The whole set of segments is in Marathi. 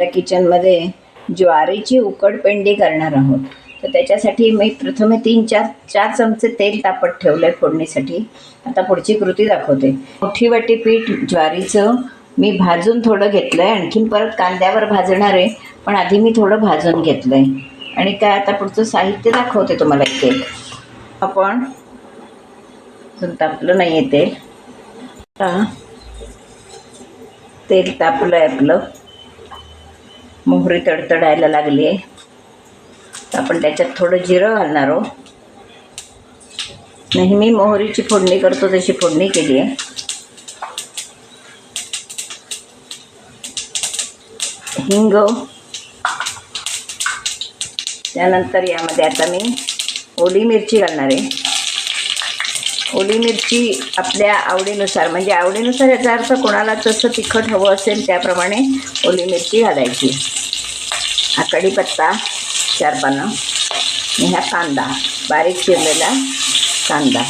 आपल्या किचनमध्ये ज्वारीची उकडपेंडी करणार आहोत. तर त्याच्यासाठी मी प्रथमे तीन चार चार चमचे तेल तापत ठेवलं आहे फोडणीसाठी. आता पुढची कृती दाखवते. मोठी वाटी पीठ ज्वारीचं मी भाजून थोडं घेतलं आहे आणखीन परत कांद्यावर भाजणार आहे पण आधी मी थोडं भाजून घेतलं आहे आणि काय आता पुढचं साहित्य दाखवते तुम्हाला इथे आपण तापलं नाही आहे तेल तेल तापलं आहे आपलं. मोहरी तडतडायला लागली. आहे तर आपण त्याच्यात थोडं जिरं घालणार आहोत. नेहमी मोहरीची फोडणी करतो तशी फोडणी केली आहे. हिंग. त्यानंतर यामध्ये आता मी ओली मिरची घालणार आहे. ओली मिरची आपल्या आवडीनुसार म्हणजे आवडीनुसार याचा अर्थ कोणाला जसं तिखट हवं असेल त्याप्रमाणे ओली मिरची घालायची. हा कढीपत्ता चार पानं आणि हा कांदा बारीक चिरलेला कांदा.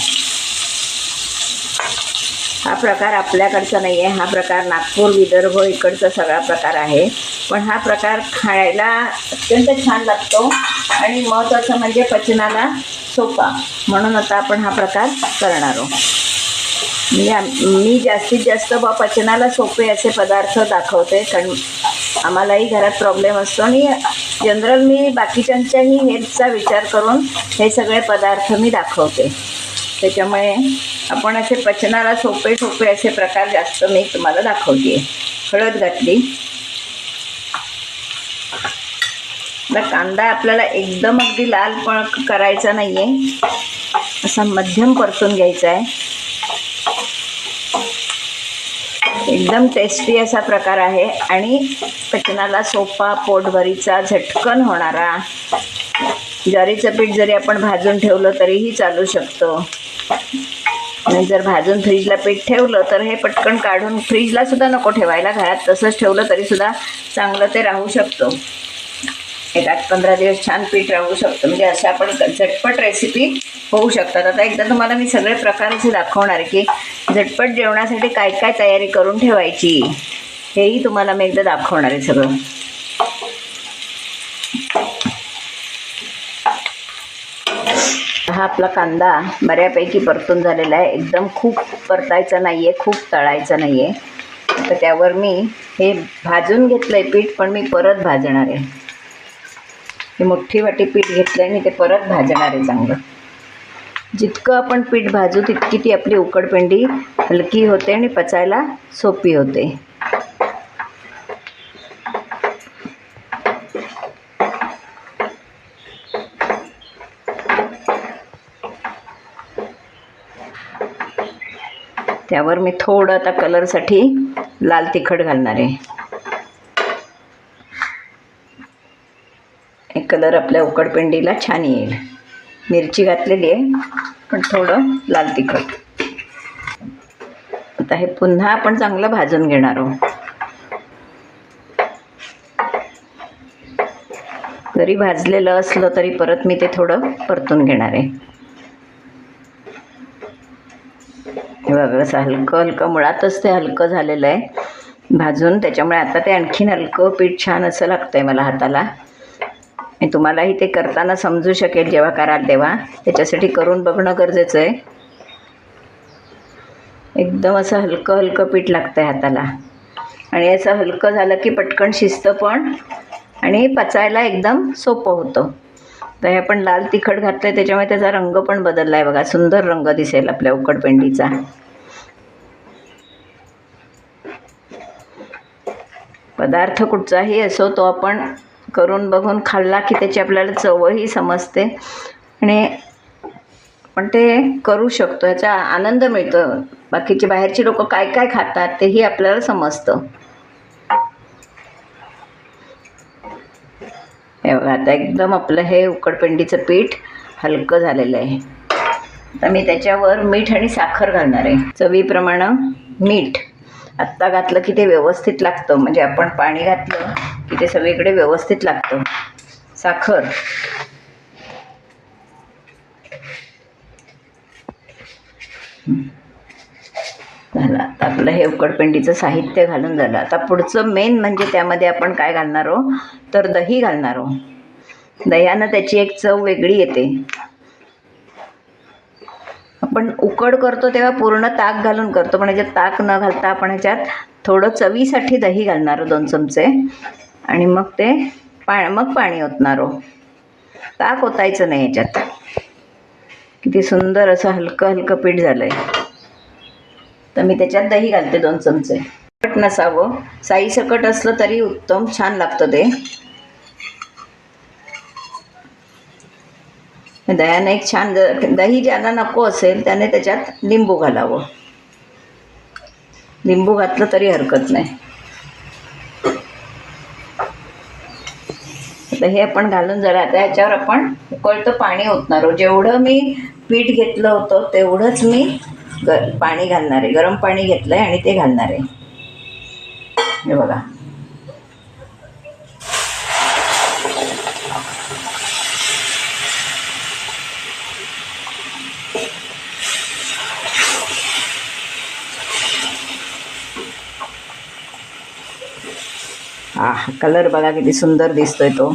हा प्रकार आपल्याकडचा नाही आहे हा प्रकार नागपूर विदर्भ इकडचा सगळा प्रकार आहे. पण हा प्रकार खायला अत्यंत छान लागतो. आणि महत्त्वाचं म्हणजे पचनाला सोपा. म्हणून आता आपण हा प्रकार करणार आहोत. म्हणजे मी जास्तीत जास्त बा पचनाला सोपे असे पदार्थ दाखवते कारण आम्हालाही घरात प्रॉब्लेम असतो आणि जनरल मी बाकीच्यांच्याही हेल्थचा विचार करून हे सगळे पदार्थ मी दाखवते. त्याच्यामुळे आपण असे पचनाला सोपे सोपे असे प्रकार जास्त मी तुम्हाला दाखवते हळद घातली. आता कांदा आपल्याला एकदम अगदी लाल पण करायचा नाही आहे असा मध्यम परतून घ्यायचा आहे एकदम टेस्टी असा प्रकार आहे आणि पचनाला सोपा पोटभरीचा झटकन होणारा. ज्वारीचं पीठ जरी आपण भाजून ठेवलं तरीही चालू शकतो. आणि जर भाजून फ्रीजला पीठ ठेवलं तर हे पटकन काढून फ्रीजला सुद्धा नको ठेवायला घरात तसंच ठेवलं तरी सुद्धा चांगलं ते राहू शकतो. एक आठ पंधरा दिवस छान पीठ राहू शकतं. म्हणजे अशा आपण झटपट रेसिपी होऊ शकतात. आता एकदा तुम्हाला मी सगळे प्रकार असे दाखवणार आहे की झटपट जेवणासाठी काय काय तयारी करून ठेवायची. हेही तुम्हाला मी एकदा दाखवणार आहे सगळं. हा आपला कांदा बऱ्यापैकी परतून झालेला आहे. एकदम खूप परतायचा नाही आहे खूप तळायचा नाही आहे तर त्यावर मी हे भाजून घेतलं आहे पीठ पण मी परत भाजणार आहे. ही मोठी वाटी पीठ घेतलं आहे आणि ते परत भाजणार आहे चांगलं. जितकं आपण पीठ भाजू तितकी ती आपली उकडपेंडी हलकी होते आणि पचायला सोपी होते. त्यावर मी थोडं आता कलरसाठी लाल तिखट घालणार आहे. कलर आपल्या उकडपेंडीला छान येईल. मिरची घातलेली आहे पण थोडं लाल तिखट. आता हे पुन्हा आपण चांगलं भाजून घेणार आहोत. जरी भाजलेलं असलं तरी परत मी ते थोडं परतून घेणार आहे. हे बघा असं हलकं हलकं मुळातच ते हलकं झालेलं आहे. भाजून त्याच्यामुळे आता ते आणखीन हलकं पीठ छान असं लागतं आहे मला हाताला. आणि तुम्हालाही ते करताना समजू शकेल जेव्हा कराल तेव्हा. त्याच्यासाठी करून बघणं गरजेचं आहे. एकदम असं हलकं हलकं पीठ लागतं आहे हाताला. आणि असं हलकं झालं की पटकन शिजतं पण आणि पचायला एकदम सोपं होतं. तर हे आपण लाल तिखट घातलं आहे त्याच्यामुळे त्याचा रंग पण बदलला आहे बघा. सुंदर रंग दिसेल आपल्या उकडपेंडीचा. पदार्थ कुठचाही असो तो आपण करून बघून खाल्ला की त्याची आपल्याला चवही समजते. आणि आपण ते करू शकतो याचा आनंद मिळतो. बाकीचे बाहेरची लोक काय काय खातात तेही आपल्याला समजतं. हे बघा आता एकदम आपलं हे उकडपेंडीचं पीठ हलकं झालेलं आहे. आता मी त्याच्यावर मीठ आणि साखर घालणार आहे. चवीप्रमाणे मीठ. आत्ता घातलं की ते व्यवस्थित लागतं. म्हणजे आपण पाणी घातलं की ते सगळीकडे व्यवस्थित लागतं. साखर. झालं. आता आपलं हे उकडपिंडीचं साहित्य घालून झालं. आता पुढचं मेन म्हणजे त्यामध्ये आपण काय घालणार आहो तर दही घालणार आहो दह्यानं त्याची एक चव वेगळी येते. आपण उकड करतो तेव्हा पूर्ण ताक घालून करतो. पण ह्याच्यात ताक न घालता आपण ह्याच्यात थोडं चवीसाठी दही घालणार दोन चमचे. आणि मग ते पा मग पाणी ओतणार हो. ताक ओतायचं नाही याच्यात. किती सुंदर असं हलकं हलकं पीठ झालं आहे तर मी त्याच्यात दही घालते दोन चमचे. सकट नसावं. साई सकट असलं तरी उत्तम छान लागतं ते. दह्यानं एक छान दही ज्यांना नको असेल त्याने त्याच्यात लिंबू घालावं. लिंबू घातलं तरी हरकत नाही. तर हे आपण घालून जरा आता याच्यावर आपण उकळतं पाणी ओतणार आहोत. जेवढं मी पीठ घेतलं होतं तेवढंच मी ग पाणी घालणार आहे. गरम पाणी घेतलं आहे आणि ते घालणार आहे. हे बघा हा कलर बघा किती सुंदर दिसतोय तो.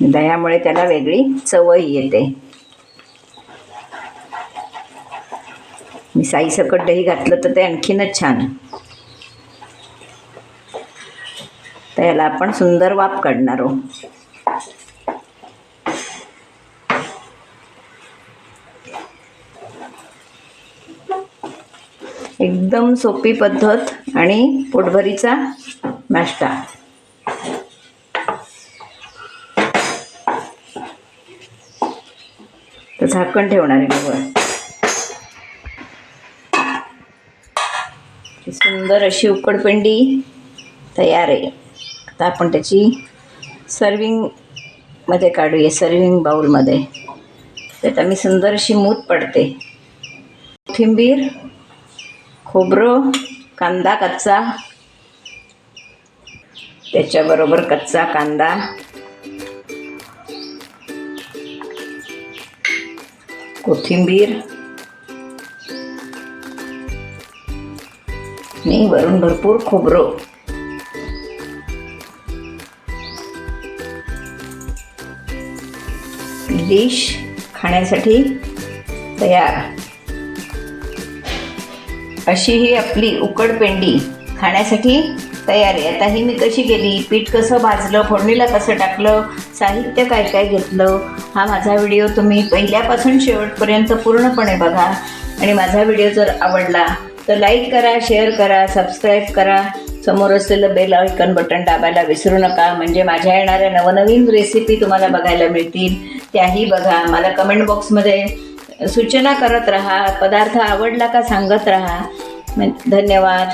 दह्यामुळे त्याला वेगळी चवही येते. मी साई सकट दही घातलं तर ते आणखीनच छान. तर याला आपण सुंदर वाफ काढणार आहोत. एकदम सोपी पद्धत आणि पोटभरीचा नाश्ता. तर झाकण ठेवणार आहे मी सुंदर अशी उकडपिंडी तयार आहे. आता आपण त्याची सर्विंगमध्ये काढूया सर्विंग बाउलमध्ये त्यात आम्ही सुंदर अशी मूत पडते. कोथिंबीर खोबरं कांदा कच्चा. त्याच्याबरोबर कच्चा कांदा. कोथिंबीर. आणि वरून भरपूर खोबरं. डिश खाण्यासाठी तयार. अशी ही आपली उकडपेंडी खाण्यासाठी तयार आहे. आता ही मी कशी केली? पीठ कसं भाजलं? फोडणीला कसं टाकलं? साहित्य काय काय घेतलं? हा माझा व्हिडिओ तुम्ही पहिल्यापासून शेवटपर्यंत पूर्णपणे बघा. आणि माझा व्हिडिओ जर आवडला तर लाईक करा शेअर करा सबस्क्राईब करा. समोर असलेलं बेल आयकन बटन दाबायला विसरू नका. म्हणजे माझ्या येणाऱ्या नवनवीन रेसिपी तुम्हाला बघायला मिळतील. त्याही बघा. मला कमेंट बॉक्समध्ये सूचना करत राहा पदार्थ आवडला का सांगत राहा. धन्यवाद.